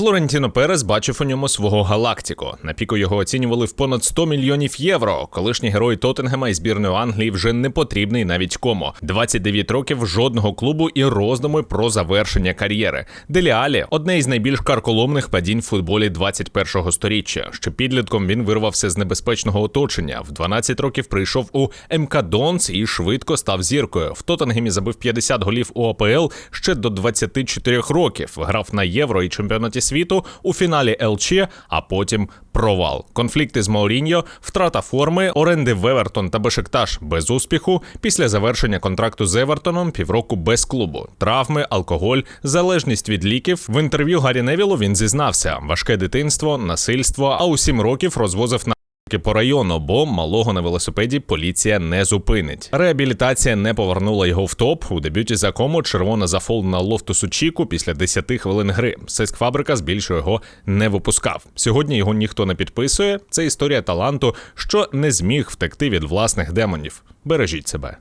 Флорентіно Перес бачив у ньому свого галактику. На піку його оцінювали в понад 100 мільйонів євро. Колишній герой Тоттенгема і збірної Англії вже не потрібний навіть кому. 29 років жодного клубу і роздуми про завершення кар'єри. Делі Алі – одне із найбільш карколомних падінь в футболі 21-го сторіччя. Ще підлітком він вирвався з небезпечного оточення. В 12 років прийшов у МК Донц і швидко став зіркою. В Тоттенгемі забив 50 голів у АПЛ ще до 24 років. Грав на євро і чемпіонаті світу у фіналі ЛЧ, а потім провал. Конфлікти з Мауріньо, втрата форми, оренди в Евертон та Бешикташ без успіху. Після завершення контракту з Евертоном півроку без клубу. Травми, алкоголь, залежність від ліків. В інтерв'ю Гаррі Невілу він зізнався: важке дитинство, насильство, а у сім років розвозив на по району, бо малого на велосипеді поліція не зупинить. Реабілітація не повернула його в топ. У дебюті за кому червона зафолна лофтусу Чіку після 10 хвилин гри. Сиск фабрика збільше його не випускав. Сьогодні його ніхто не підписує. Це історія таланту, що не зміг втекти від власних демонів. Бережіть себе.